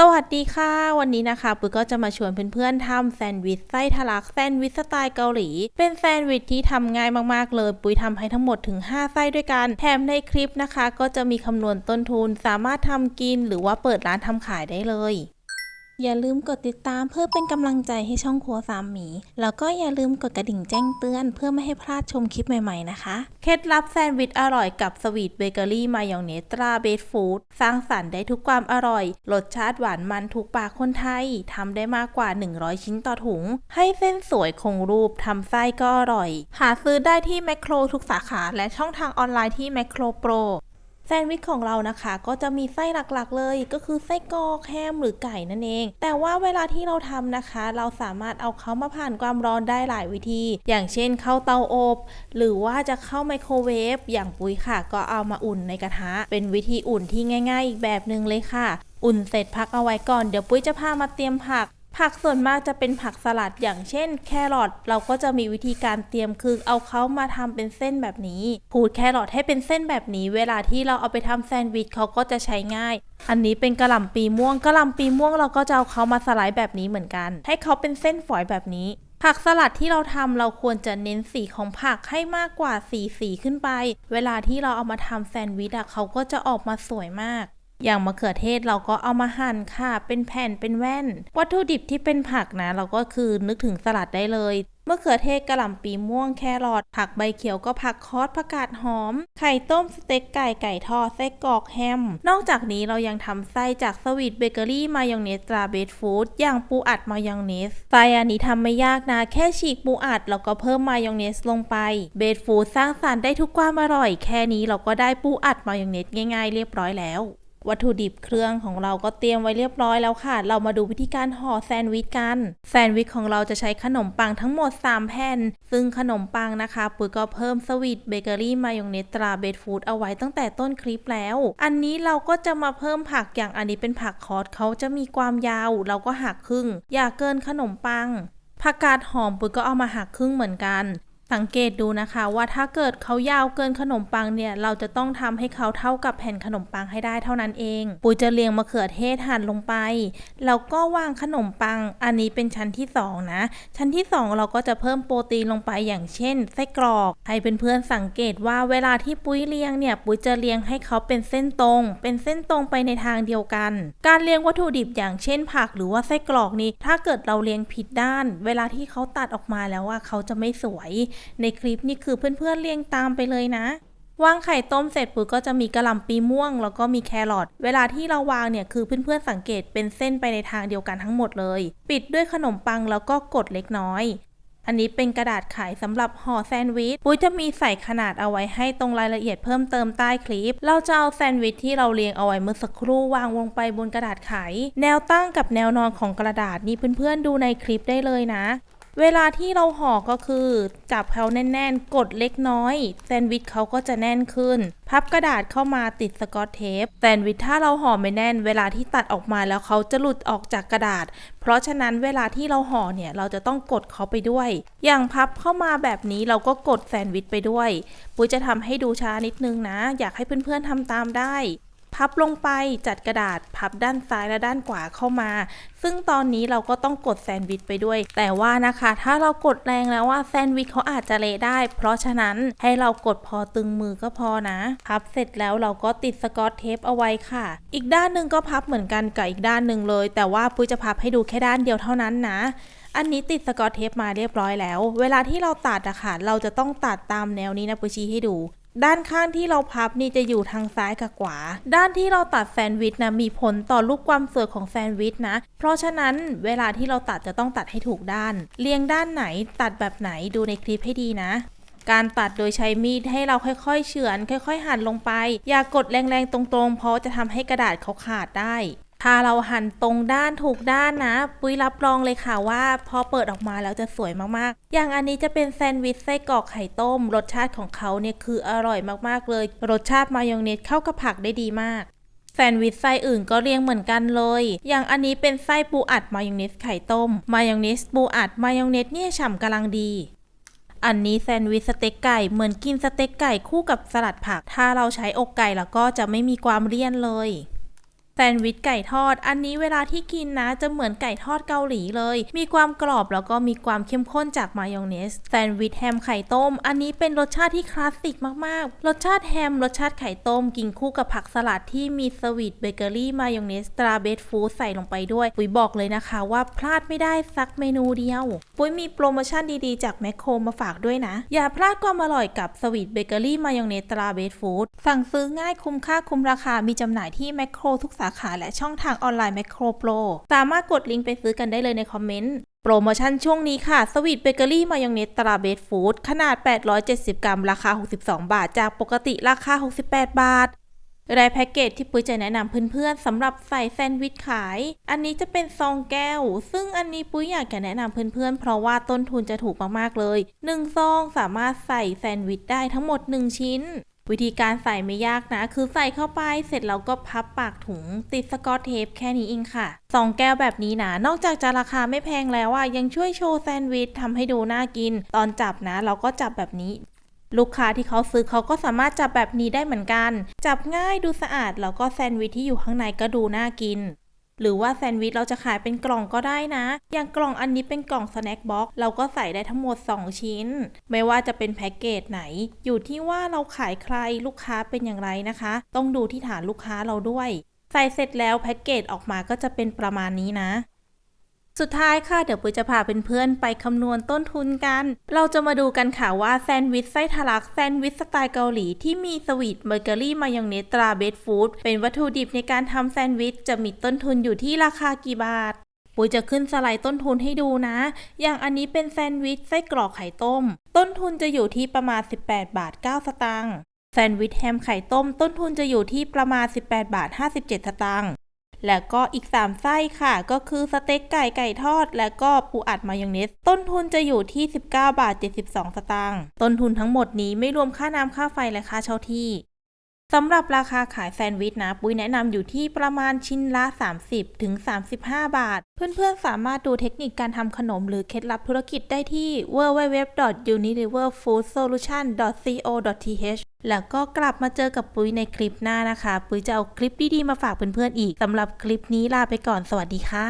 สวัสดีค่ะ วันนี้นะคะปุ้ยก็จะมาชวนเพื่อนๆทำแซนด์วิชไส้ทะลักแซนด์วิชสไตล์เกาหลี เป็นแซนด์วิชที่ทำง่ายมากๆเลย ปุ้ยทำให้ทั้งหมดถึง 5 ไส้ด้วยกัน แถมในคลิปนะคะ ก็จะมีคำนวณต้นทุน สามารถทำกินหรือว่าเปิดร้านทำขายได้เลย อย่าลืมกดติดตามเพื่อเป็นกำลังใจให้ช่องครัวสามหมี แล้วก็อย่าลืมกดกระดิ่งแจ้งเตือน เพื่อไม่ให้พลาดชมคลิปใหม่ๆนะคะ เคล็ดลับแซนด์วิชอร่อยกับสวีทเบเกอรี่มายองเนสตราเบสฟู้ดสร้างสรรค์ได้ทุกความอร่อย รสชาติหวานมันถูกปากคนไทยทำได้มากกว่า 100 ชิ้นต่อถุง ให้เส้นสวยคงรูปทำไส้ก็อร่อย หาซื้อได้ที่แมคโครทุกสาขาและช่องทางออนไลน์ที่แมคโครโปร แซนด์วิชของเรานะคะ ก็จะมีไส้หลักๆ เลย ก็คือไส้กรอกแฮมหรือไก่นั่นเอง แต่ว่าเวลาที่เราทำนะคะ เราสามารถเอาเขามาผ่านความร้อนได้หลายวิธี อย่างเช่นเข้าเตาอบ หรือว่าจะเข้าไมโครเวฟอย่างปุ้ยค่ะ ก็เอามาอุ่นในกระทะ เป็นวิธีอุ่นที่ง่าย ๆ อีกแบบหนึ่งเลยค่ะ อุ่นเสร็จพักเอาไว้ก่อนเดี๋ยวปุ้ยจะพามาเตรียมผัก ผักส่วนมากจะเป็นผักสลัดอย่างเช่น แครอทเราก็จะมีวิธีการเตรียมคือเอาเขามาทำเป็นเส้นแบบนี้ขูดแครอทให้เป็นเส้นแบบนี้ เวลาที่เราเอาไปทำแซนด์วิชเขาก็จะใช้ง่าย อันนี้เป็นกระหล่ำปีม่วงกระหล่ำปีม่วงเราก็จะเอาเขามาสไลด์แบบนี้เหมือนกัน ให้เขาเป็นเส้นฝอยแบบนี้ผักสลัดที่เราทำเราควรจะเน้นสีของผักให้มากกว่าสีสีขึ้นไป เวลาที่เราเอามาทำแซนด์วิชอะเขาก็จะออกมาสวยมาก อย่างมะเขือเทศเราก็เอามาหั่นค่ะ เป็นแผ่นเป็นแว่น วัตถุดิบที่เป็นผักนะ เราก็คือนึกถึงสลัดได้เลยมะเขือเทศกระหล่ำปีม่วงแครอทผักใบเขียวก็ผักคอสผักกาดหอม ไข่ต้มสเต็กไก่ไก่ทอดไส้กรอกแฮม นอกจากนี้เรายังทำไส้จากสวีทเบเกอรี่มายองเนสตราเบสฟู้ดอย่างปูอัดมายองเนสไส้อันนี้ทำไม่ยากนะ แค่ฉีกปูอัดแล้วก็เพิ่มมายองเนสลงไปเบสฟู้ดสร้างสรรค์ได้ทุกความอร่อย แค่นี้เราก็ได้ปูอัดมายองเนสง่าย ๆ เรียบร้อยแล้ว วัตถุดิบเครื่องของเราก็เตรียมไว้เรียบร้อยแล้วค่ะ เรามาดูวิธีการห่อแซนด์วิชกัน แซนด์วิชของเราจะใช้ขนมปังทั้งหมด 3 แผ่น ซึ่งขนมปังนะคะ ปุ๋ยก็เพิ่มสวีทเบเกอรี่มายองเนสตราเบสฟู้ดเอาไว้ตั้งแต่ต้นคลิปแล้ว อันนี้เราก็จะมาเพิ่มผักอย่างอันนี้เป็นผักคอสเขาจะมีความยาว เราก็หักครึ่ง อย่าเกินขนมปังผักกาดหอมปุ๋ยก็เอามาหักครึ่งเหมือนกัน สังเกตดูนะคะว่าถ้าเกิดเขายาวเกินขนมปังเนี่ย เราจะต้องทำให้เขาเท่ากับแผ่นขนมปังให้ได้เท่านั้นเอง ปุ๋ยจะเรียงมะเขือเทศหั่นลงไป แล้วก็วางขนมปัง อันนี้เป็นชั้นที่สองนะ ชั้นที่สองเราก็จะเพิ่มโปรตีนลงไปอย่างเช่นไส้กรอกให้เพื่อนๆสังเกตว่าเวลาที่ปุ้ยเรียงเนี่ย ปุ้ยจะเรียงให้เขาเป็นเส้นตรง เป็นเส้นตรงไปในทางเดียวกัน การเรียงวัตถุดิบอย่างเช่น ผักหรือว่าไส้กรอกนี้ ถ้าเกิดเราเรียงผิดด้าน เวลาที่เขาตัดออกมาแล้วว่าเขาจะไม่สวยในคลิปนี้คือเพื่อนๆเรียงตามไปเลยนะวางไข่ต้มเสร็จปุ๊บก็จะมีกระหล่ำปีม่วง แล้วก็มีแครอทเวลาที่เราวางเนี่ยคือเพื่อนๆสังเกตเป็นเส้นไปในทางเดียวกันทั้งหมดเลย ปิดด้วยขนมปังแล้วก็กดเล็กน้อย อันนี้เป็นกระดาษขายสำหรับห่อแซนด์วิชปุ้ยจะมีใส่ขนาดเอาไว้ให้ตรงรายละเอียดเพิ่มเติมใต้คลิป เราจะเอาแซนด์วิชที่เราเรียงเอาไว้เมื่อสักครู่วางลงไปบนกระดาษไข แนวตั้งกับแนวนอนของกระดาษนี่เพื่อนๆดูในคลิปได้เลยนะ เวลาที่เราห่อก็คือจับเขาแน่นๆ กดเล็กน้อย แซนด์วิชเขาก็จะแน่นขึ้น พับกระดาษเข้ามาติดสกอตเทป แซนด์วิชถ้าเราห่อไม่แน่น เวลาที่ตัดออกมาแล้วเขาจะหลุดออกจากกระดาษ เพราะฉะนั้นเวลาที่เราห่อเนี่ยเราจะต้องกดเขาไปด้วย อย่างพับเข้ามาแบบนี้เราก็กดแซนด์วิชไปด้วย ปุ้ยจะทำให้ดูช้านิดนึงนะ อยากให้เพื่อนๆทำตามได้ พับลงไปจัดกระดาษพับด้านซ้ายและด้านขวาเข้ามา ซึ่งตอนนี้เราก็ต้องกดแซนด์วิชไปด้วย แต่ว่านะคะ ถ้าเรากดแรงแล้วว่าแซนด์วิชเขาอาจจะเละได้ เพราะฉะนั้นให้เรากดพอตึงมือก็พอนะพับเสร็จแล้วเราก็ติดสกอตเทปเอาไว้ค่ะ อีกด้านหนึ่งก็พับเหมือนกันกับอีกด้านหนึ่งเลย แต่ว่าปุ้ยจะพับให้ดูแค่ด้านเดียวเท่านั้นนะอันนี้ติดสกอตเทปมาเรียบร้อยแล้ว เวลาที่เราตัดอะค่ะ เราจะต้องตัดตามแนวนี้นะปุ้ยชี้ให้ดู ด้านข้างที่เราพับนี่จะอยู่ทางซ้ายกับขวา ด้านที่เราตัดแซนด์วิชนะมีผลต่อรูปความสวยของแซนด์วิชนะ เพราะฉะนั้นเวลาที่เราตัดจะต้องตัดให้ถูกด้าน เรียงด้านไหนตัดแบบไหนดูในคลิปให้ดีนะการตัดโดยใช้มีดให้เราค่อยๆ เฉือน ค่อย ๆ หั่นลงไป อย่ากกดแรงๆ ตรงๆ เพราะจะทำให้กระดาษเขาขาดได้ ถ้าเราหั่นตรงด้านถูกด้านนะ ปุ้ยรับรองเลยค่ะว่า พอเปิดออกมาแล้วจะสวยมากๆ อย่างอันนี้จะเป็นแซนด์วิชไส้กรอกไข่ต้ม รสชาติของเขาเนี่ยคืออร่อยมากๆเลย รสชาติมายองเนสเข้ากับผักได้ดีมากแซนด์วิชไส้อื่นก็เรียงเหมือนกันเลย อย่างอันนี้เป็นไส้ปูอัดมายองเนสไข่ต้ม มายองเนสปูอัดมายองเนสเนี่ยฉ่ำกำลังดี อันนี้แซนด์วิชสเต็กไก่เหมือนกินสเต็กไก่คู่กับสลัดผัก ถ้าเราใช้อกไก่แล้วก็จะไม่มีความเลี่ยนเลย แซนด์วิชไก่ทอด อันนี้เวลาที่กินนะจะเหมือนไก่ทอดเกาหลีเลย มีความกรอบแล้วก็มีความเข้มข้นจากมายองเนส แซนด์วิชแฮมไข่ต้ม อันนี้เป็นรสชาติที่คลาสสิกมากๆ รสชาติแฮม รสชาติไข่ต้ม กินคู่กับผักสลัดที่มีสวีทเบเกอรี่มายองเนสตราเบสฟู้ดใส่ลงไปด้วย ปุ้ยบอกเลยนะคะว่าพลาดไม่ได้สักเมนูเดียว ปุ้ยมีโปรโมชั่นดีๆจากแมคโครมาฝากด้วยนะ อย่าพลาดความอร่อยกับสวีทเบเกอรี่มายองเนสตราเบสฟู้ดสั่งซื้อง่ายคุ้มค่าคุ้มราคา มีจำหน่ายที่แมคโครทุกสาขาและช่องทางออนไลน์แมคโครโปรสามารถกดลิงก์ไปซื้อกันได้เลยในคอมเมนต์ โปรโมชั่นช่วงนี้ค่ะ สวีทเบเกอรี่มายองเนสตราเบสฟู้ดขนาด 870 กรัม ราคา 62 บาท จากปกติราคา 68 บาทรายแพ็กเกจที่ปุ้ยจะแนะนำเพื่อนๆสำหรับใส่แซนด์วิชขาย อันนี้จะเป็นซองแก้ว ซึ่งอันนี้ปุ้ยอยากจะแนะนำเพื่อนๆ เพราะว่าต้นทุนจะถูกมากๆเลย 1 ซองสามารถใส่แซนด์วิชได้ทั้งหมด 1 ชิ้น วิธีการใส่ไม่ยากนะ คือใส่เข้าไปเสร็จแล้วก็พับปากถุงติดสกอตเทปแค่นี้เองค่ะซองแก้วแบบนี้นะ นอกจากจะราคาไม่แพงแล้วอะยังช่วยโชว์แซนด์วิชทำให้ดูน่ากิน ตอนจับนะ เราก็จับแบบนี้ลูกค้าที่เขาซื้อเขาก็สามารถจับแบบนี้ได้เหมือนกัน จับง่ายดูสะอาด แล้วก็แซนด์วิชที่อยู่ข้างในก็ดูน่ากิน หรือว่าแซนด์วิชเราจะขายเป็นกล่องก็ได้นะ อย่างกล่องอันนี้เป็นกล่องสแน็คบ็อกเราก็ใส่ได้ทั้งหมด 2 ชิ้น ไม่ว่าจะเป็นแพ็กเกจไหน อยู่ที่ว่าเราขายใครลูกค้าเป็นอย่างไรนะคะ ต้องดูที่ฐานลูกค้าเราด้วย ใส่เสร็จแล้วแพ็กเกจออกมาก็จะเป็นประมาณนี้นะ สุดท้ายค่ะเดี๋ยวปุ้ยจะพาเพื่อนๆไปคำนวณต้นทุนกัน เราจะมาดูกันค่ะว่าแซนด์วิชไส้ทะลักแซนด์วิชสไตล์เกาหลีที่มีสวีทเบเกอรี่มายองเนสตราเบสฟู้ดเป็นวัตถุดิบในการทำแซนด์วิชจะมีต้นทุนอยู่ที่ราคากี่บาทปุ้ยจะขึ้นสไลด์ต้นทุนให้ดูนะ อย่างอันนี้เป็นแซนด์วิชไส้กรอกไข่ต้ม ต้นทุนจะอยู่ที่ประมาณ 18 บาท 9 สตางค์ แซนด์วิชแฮมไข่ต้ม ต้นทุนจะอยู่ที่ประมาณ 18 บาท 57 สตางค์ แล้วก็อีก 3 ไส้ค่ะ ก็คือสเต็กไก่ไก่ทอด และก็ปูอัดมายองเนส ต้นทุนจะอยู่ที่ 19 บาท 72 สตางค์ ต้นทุนทั้งหมดนี้ไม่รวมค่าน้ำค่าไฟและค่าเช่าที่ สำหรับราคาขายแซนด์วิชนะ ปุ้ยแนะนำอยู่ที่ประมาณชิ้นละ 30ถึง35 บาท เพื่อนๆ สามารถดูเทคนิคการทำขนมหรือเคล็ดลับธุรกิจได้ที่ www.unileverfoodsolution.co.th แล้วก็กลับมาเจอกับปุ้ยในคลิปหน้านะคะ ปุ้ยจะเอาคลิปดีๆ มาฝากเพื่อนๆอีกสำหรับคลิปนี้ลาไปก่อนสวัสดีค่ะ